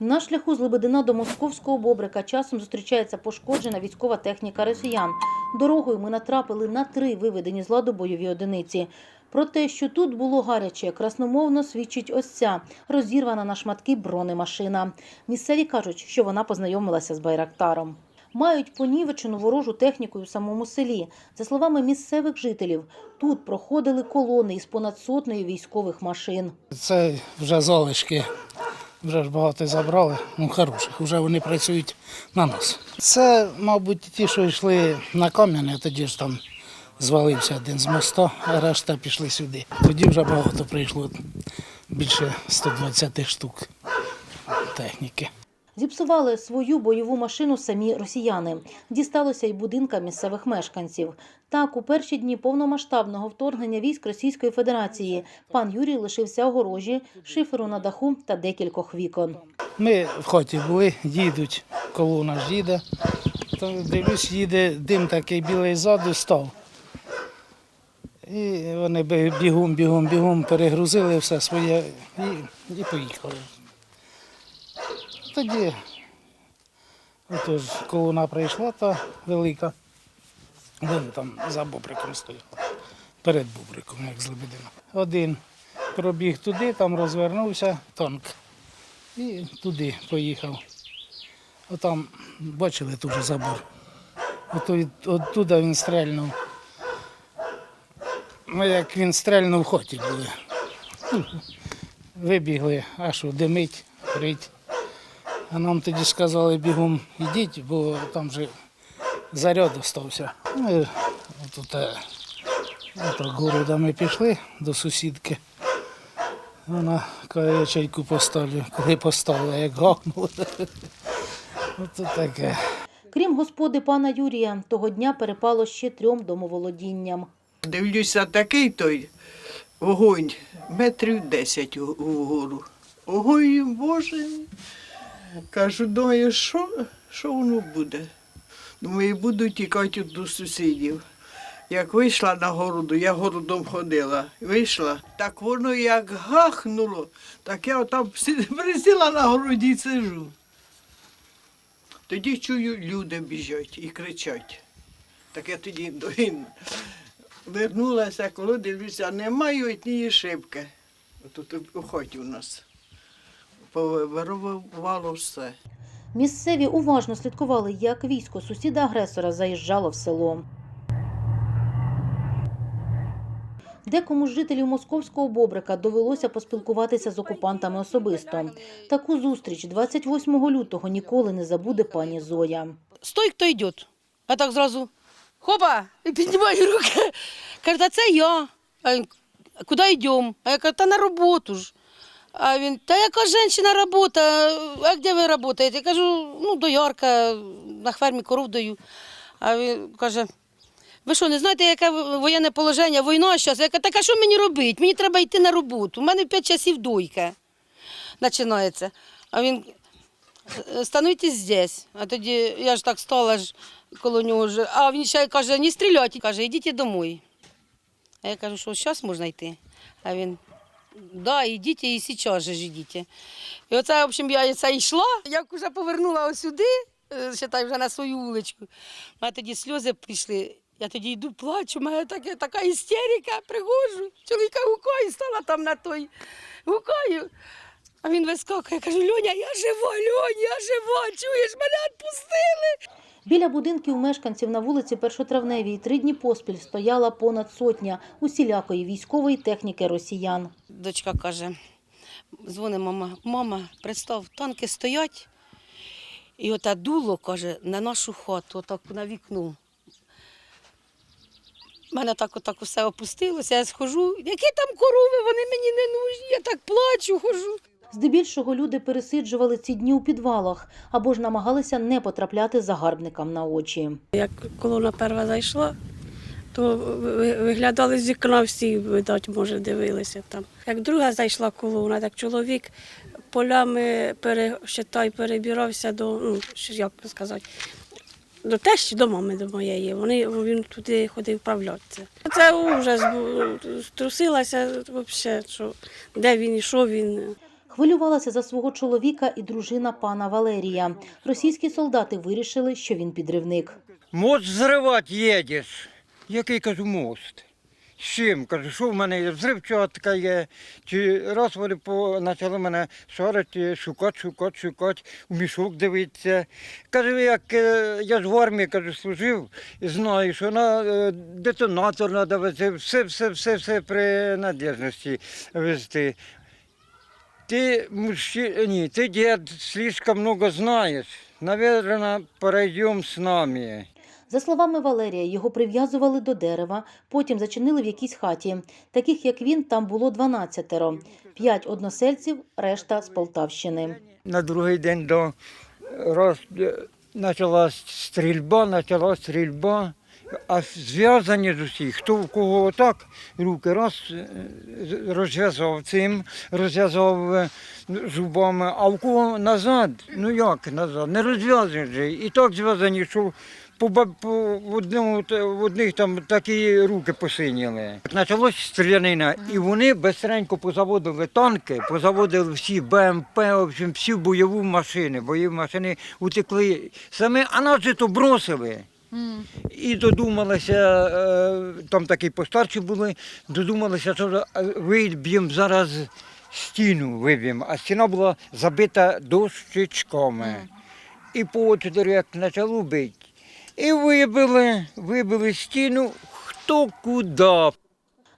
На шляху з Лебедина до московського Бобрика часом зустрічається пошкоджена військова техніка росіян. Дорогою ми натрапили на три виведені з ладу бойові одиниці. Про те, що тут було гаряче, красномовно свідчить ось ця розірвана на шматки бронемашина. Місцеві кажуть, що вона познайомилася з Байрактаром. Мають понівечену ворожу техніку в самому селі. За словами місцевих жителів, тут проходили колони із понад сотнею військових машин. Це вже залишки. Вже ж багато забрали, ну хороших, вже вони працюють на нас. Це, мабуть, ті, що йшли на кам'яне, тоді ж там звалився один з моста, а решта пішли сюди. Тоді вже багато прийшло, більше 120 штук техніки. Зіпсували свою бойову машину самі росіяни. Дісталося й будинка місцевих мешканців. Так, у перші дні повномасштабного вторгнення військ Російської Федерації пан Юрій лишився огорожі, шиферу на даху та декількох вікон. Ми в хаті були, їдуть, колона ж їде. То дивлюсь, їде дим такий білий ззаду став. І вони бігом, бігом, бігом перегрузили все своє і, і поїхали. Тоді отож, колона прийшла та велика. Вони там за бобриком стояли. Перед бобриком, як з Лебедина. Один пробіг туди, там розвернувся танк. І туди поїхав. Отам, бачили дуже забор. Оттуда він стрельнув. Ми як він стрельнув хоті були. Ну, Вибігли, а що, димить, горить. А нам тоді сказали бігом ідіть, бо там же заряд остався. Ми отут, е, отак городами пішли до сусідки. Вона каже, я чайку поставлю, коли поставила, як гахнула. Ото таке. Крім господи пана Юрія, того дня перепало ще трьом домоволодінням. Дивлюся, такий той вогонь, метрів десять угору. Ой, Боже. Кажу, думаю, що, що воно буде? Думаю, буду тікати до сусідів. Як вийшла на городу, я городом ходила, вийшла, так воно як гахнуло, так я там присіла на городі і сижу. Тоді чую, люди біжать і кричать. Так я тоді вернулася, коли дивлюся, немає однієї шибки. Тут у хаті у нас. Повирувало все. Місцеві уважно слідкували, як військо сусіда агресора заїжджало в село. Декому з жителів московського Бобрика довелося поспілкуватися з окупантами особисто. Таку зустріч 28 лютого ніколи не забуде пані Зоя. стой, хто йде. А так зразу хопа, і піднімаю руки. Каже, це я. «А куди йдемо? А я кажу, та на роботу ж. А він, та яка жінка робота, а де ви працюєте? Я кажу, ну, доярка, на фермі коров даю. А він каже, ви що, не знаєте, яке воєнне положення, війна зараз? Я кажу, так а що мені робити? Мені треба йти на роботу. У мене 5 часів дойка починається. А він, становитесь здесь. А тоді я ж так стала ж коло нього. Вже. А він ще каже, не стріляйте. Каже, йдіть домой. А я кажу, що зараз можна йти. А він, да, йдіть і зараз же ж йдіть. І оце, в общем, я це йшла, як вже повернула ось сюди, е, считай, вже на свою вуличку. А тоді сльози пішли. Я тоді йду, плачу, у мене таке, така істерика, приходжу. Чоловіка гукаю, стала там на той. Гукаю. А він вискакує, я кажу, Льоня, я жива, Льоня, я жива, чуєш, мене відпустили. Біля будинків мешканців на вулиці Першотравневій три дні поспіль стояла понад сотня усілякої військової техніки росіян. Дочка каже, дзвонить мама, мама, представ, танки стоять, і ота дуло, каже, на нашу хату, отак на вікно. Мене так отак усе опустилося, я схожу, які там корови, вони мені не нужні, я так плачу, хожу. Здебільшого люди пересиджували ці дні у підвалах або ж намагалися не потрапляти загарбникам на очі. Як колона перша зайшла, то виглядали з вікна всі, видать, може, дивилися там. Як друга зайшла колона, так чоловік полями пересчитай, перебирався до, ну, як сказати, до тещі, до мами до моєї. Вони, він туди ходив вправлятися. Це ужас, трусилася взагалі, що де він що він. Хвилювалася за свого чоловіка і дружина пана Валерія. Російські солдати вирішили, що він підривник. Мост зривати їдеш. Який кажу мост? З чим? Кажу, що в мене є? Взривчатка є. Чи раз вони почали мене шарити, шукати, шукати, шукати, у мішок дивитися. Кажу, як е, я ж в армії кажу, служив і знаю, що на е, детонатор треба везти, все, все, все, все при надіжності везти. Ти, мужчина, ні, ти, дід, слишком много знаєш. Наверное, перейдем з нами. За словами Валерія, його прив'язували до дерева, потім зачинили в якійсь хаті. Таких, як він, там було 12. П'ять односельців, решта з Полтавщини. На другий день до роз... почалась стрільба, почала стрільба. А зв'язані з усіх, хто в кого отак, руки раз е, розв'язав цим, розв'язав е, зубами, а в кого назад, ну як назад, не розв'язані же. І так зв'язані, що по, по одному, в одних там такі руки посиніли. Почалась стрілянина, і вони безстренько позаводили танки, позаводили всі БМП, всі бойові машини. Бойові машини утекли самі, а нас же то бросили. І додумалися, е, там такі постарші були, додумалися, що виб'ємо зараз стіну, виб'ємо, а стіна була забита дощечками. І по як почало бити. І вибили, вибили стіну хто куди.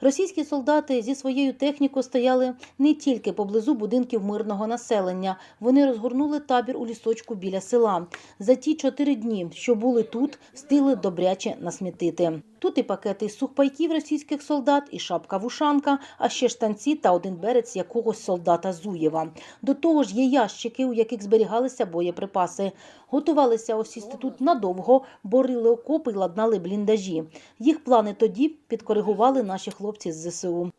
Російські солдати зі своєю технікою стояли не тільки поблизу будинків мирного населення. Вони розгорнули табір у лісочку біля села. За ті чотири дні, що були тут, встигли добряче насмітити. Тут і пакети сухпайків російських солдат, і шапка-вушанка, а ще штанці та один берець якогось солдата Зуєва. До того ж є ящики, у яких зберігалися боєприпаси. Готувалися осісти тут надовго, борили окопи ладнали бліндажі. Їх плани тоді підкоригували наші хлопці з ЗСУ.